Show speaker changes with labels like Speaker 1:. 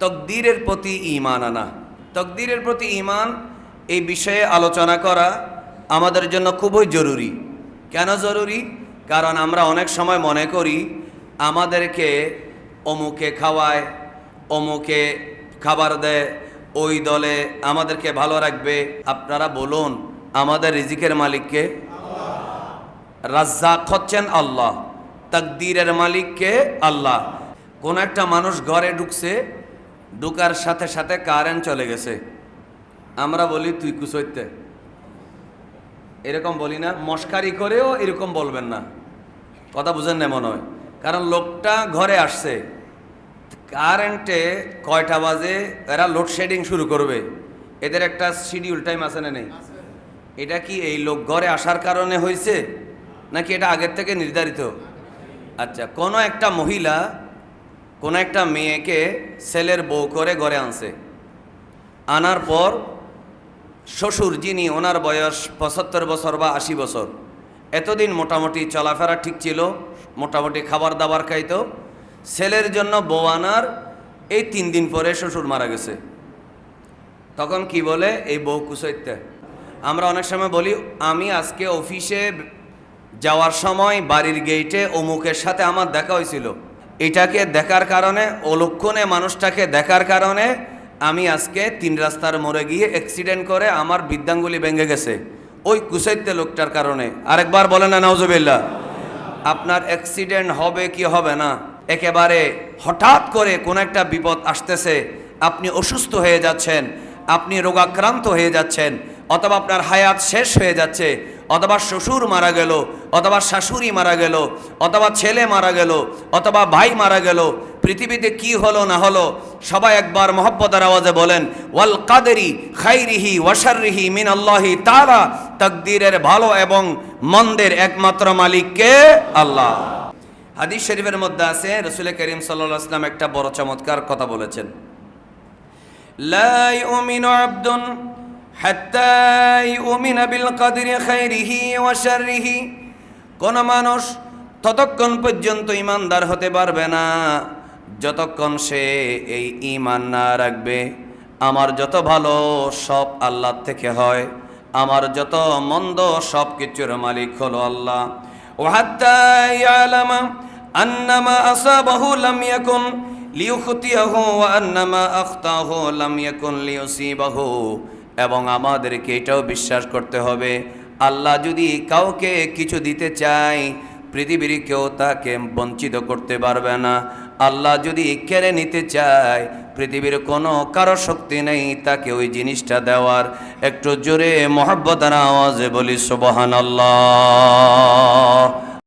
Speaker 1: তকদিরের প্রতি ইমান আনা। তকদিরের প্রতি ইমান এই বিষয়ে আলোচনা করা আমাদের জন্য খুবই জরুরি। কেন জরুরি? কারণ আমরা অনেক সময় মনে করি আমাদেরকে অমুকে খাওয়ায়, অমুকে খাবার দেয়, ওই দলে আমাদেরকে ভালো রাখবে। আপনারা বলুন, আমাদের রিজিকের মালিককে? রাজ্জাক হচ্ছেন আল্লাহ, তাকদীরের মালিককে আল্লাহ। কোন একটা মানুষ ঘরে ঢুকছে ঢুকার সাথে সাথে কারেন্ট চলে গেছে। আমরা বলি, তুই কুসইতে এরকম বলি না, মস্কারি করেও এরকম বলবেন না। কথা বুঝেন না মনে হয়। কারণ লোকটা ঘরে আসছে। কারেন্টে কয়টা বাজে, এরা লোডশেডিং শুরু করবে। এদের একটা শিডিউল টাইম আছে না নেই? এটা কি এই লোক ঘরে আসার কারণে হয়েছে? নাকি এটা আগের থেকে নির্ধারিত? আচ্ছা কোনো একটা মহিলা কোনো একটা মেয়েকে ছেলের বউ করে ঘরে আনছে। আনার পর শ্বশুর যিনি, ওনার বয়স পঁচাত্তর বছর বা আশি বছর। এতদিন মোটামুটি চলাফেরা ঠিক ছিল, মোটামুটি খাবার দাবার খাইতো। ছেলের জন্য বউ আনার এই তিন দিন পরে শ্বশুর মারা গেছে। তখন কি বলে, এই বউ কুসইতে আমরা অনেক সময় বলি, আমি আজকে অফিসে যাওয়ার সময় বাড়ির গেইটে অমুকের সাথে আমার দেখা হয়েছিল। এটাকে দেখার কারণে, অলক্ষণে মানুষটাকে দেখার কারণে আমি আজকে তিন রাস্তার মোড়ে গিয়ে অ্যাক্সিডেন্ট করে আমার বৃদ্ধাঙ্গুলি ভেঙে গেছে। ওই কুসাইতে লোকটার কারণে। আরেকবার বলেন না নওজবিল্লা আপনার অ্যাক্সিডেন্ট হবে কি হবে না? একেবারে হঠাৎ করে কোনো একটা বিপদ আসতেছে। আপনি অসুস্থ হয়ে যাচ্ছেন, আপনি রোগাক্রান্ত হয়ে যাচ্ছেন অথবা আপনার হায়াত শেষ হয়ে যাচ্ছে, অথবা শ্বশুর মারা গেল, অথবা শাশুড়ি মারা গেল, অথবা ছেলে মারা গেল, অথবা ভাই মারা গেল, পৃথিবীতে কি হলো না হলো, সবাই একবার মহব্বতের আওয়াজে বলেন, ওয়াল কাদেরি খাইরিহি ওয়াশারিহি মিন আল্লাহি তারা তকদিরের ভালো এবং মন্দের একমাত্র মালিককে আল্লাহ। হাদিস শরীফের মধ্যে আছে রসুল করিম সাল্লাহ একটা বড় চমৎকার কথা বলেছেন। لا হাত্তা ইউমিনা বিল কাদিরি খাইরিহি কোন মানুষ ততক্ষণ পর্যন্ত ইমানদার হতে পারবে না। যতক্ষণ সে এই ইমান না রাখবে, আমার যত ভালো সব আল্লাহ থেকে হয়, আমার যত মন্দ সব কিছুর মালিক হলো আল্লাহ। ওহাত্তা ইয়ালামা এবং আমাদেরকে এটাও বিশ্বাস করতে হবে। আল্লাহ যদি কাউকে কিছু দিতে চায়, পৃথিবীর কেউ তাকে বঞ্চিত করতে পারবে না। আল্লাহ যদি কেড়ে নিতে চায়, পৃথিবীর কোনো কারও শক্তি নেই তাকে ওই জিনিসটা দেওয়ার। একটু জোরে মহব্বতার আওয়াজে বলি সুবহান আল্লাহ